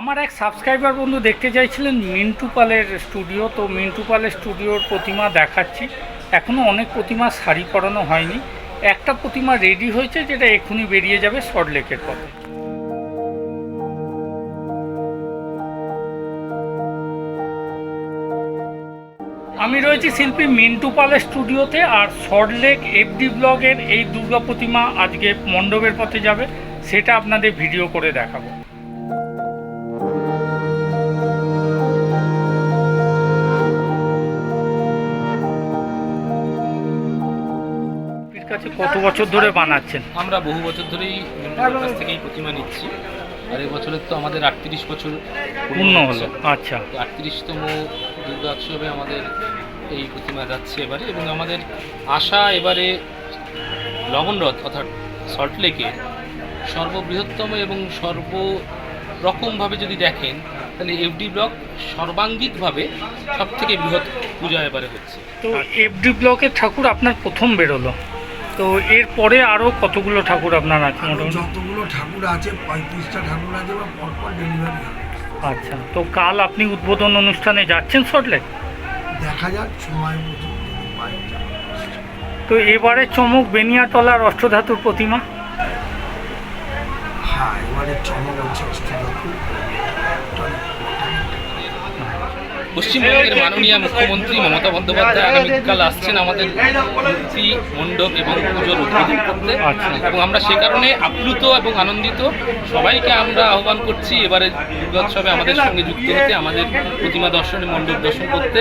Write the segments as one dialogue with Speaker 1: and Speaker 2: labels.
Speaker 1: আমার এক সাবস্ক্রাইবার বন্ধু দেখতে চাইছিলেন মিন্টু পালের স্টুডিও, তো মিন্টু পালের স্টুডিওর প্রতিমা দেখাচ্ছি। এখনও অনেক প্রতিমা শাড়ি পরানো হয়নি। একটা প্রতিমা রেডি হয়েছে যেটা এক্ষুনি বেরিয়ে যাবে সল্টলেকের পথে। আমি রয়েছি শিল্পী মিন্টু পালের স্টুডিওতে আর সল্টলেক এফডি ব্লগের এই দুর্গা প্রতিমা আজকে মণ্ডপের পথে যাবে, সেটা আপনাদের ভিডিও করে দেখাবো। কত বছর ধরে বানাচ্ছেন?
Speaker 2: আমরা বহু বছর ধরেই কাছ থেকেই প্রতিমা নিচ্ছি। আর এই বছরের তো আমাদের আটত্রিশ বছর
Speaker 1: পূর্ণ হলো আচ্ছা।
Speaker 2: তো আটত্রিশতম দুর্গা উৎসবে আমাদের এই প্রতিমা যাচ্ছে এবারে এবং আমাদের আশা এবারে লবণরথ অর্থাৎ সল্টলেকে সর্ববৃহত্তম এবং সর্ব রকমভাবে যদি দেখেন তাহলে এফডি ব্লক সর্বাঙ্গিকভাবে সব থেকে বৃহৎ পূজা এবারে হচ্ছে।
Speaker 1: তো এফডি ব্লকের ঠাকুর আপনার প্রথম বেরোলো? তো এরপরে আরও কতগুলো ঠাকুর আপনার আছে মোটামুটি?
Speaker 3: যতগুলো ঠাকুর আছে পঁয়ত্রিশটা ঠাকুর আছে বা পরপর ডেলিভারি
Speaker 1: আচ্ছা তো কাল আপনি উদ্বোধন অনুষ্ঠানে যাচ্ছেন সল্টলেক
Speaker 3: দেখা যাক সময় মতো।
Speaker 1: তো এবারে চমক বেনিয়াতলার অষ্টধাতুর প্রতিমা?
Speaker 3: হ্যাঁ এবারে চমক হচ্ছে অষ্টধাতু।
Speaker 2: পশ্চিমবঙ্গের মাননীয় মুখ্যমন্ত্রী মমতা বন্দ্যোপাধ্যায় আগামীকাল আসছেন আমাদের মূর্তি মণ্ডপ এবং পুজোর উদ্বোধন করতে।
Speaker 1: আচ্ছা।
Speaker 2: এবং আমরা সে কারণে আপ্লুত এবং আনন্দিত। সবাইকে আমরা আহ্বান করছি এবারে দুর্গোৎসবে আমাদের সঙ্গে যুক্ত হতে আমাদের প্রতিমা দর্শনে মণ্ডপ দর্শন করতে।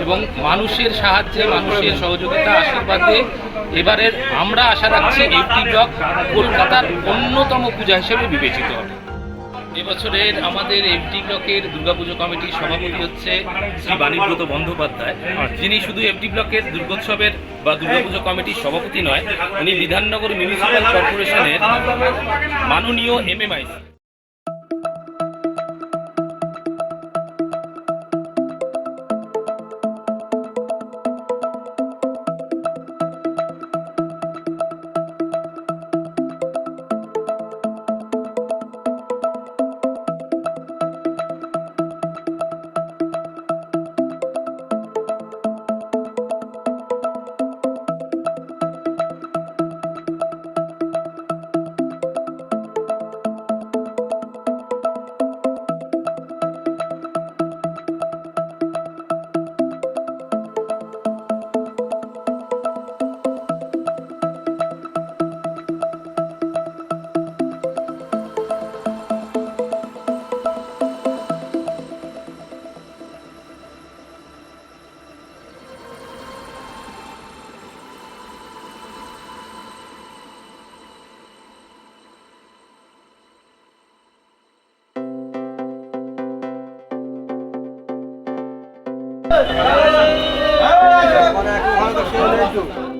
Speaker 2: এবং মানুষের সাহায্যে মানুষের সহযোগিতা আশীর্বাদে এবারের আমরা আশা রাখছি এইটি ব্লক কলকাতার অন্যতম পূজা হিসেবে বিবেচিত হবে। এবছরের আমাদের এমটি ব্লকের দুর্গাপুজো কমিটির সভাপতি হচ্ছে শ্রী বাণীব্রত বন্দ্যোপাধ্যায়। যিনি শুধু এমটি ব্লকের দুর্গোৎসবের বা দুর্গাপুজো কমিটির সভাপতি নয়, উনি বিধাননগর মিউনিসিপ্যাল কর্পোরেশনের মাননীয় এমএমআইসি
Speaker 1: ভালো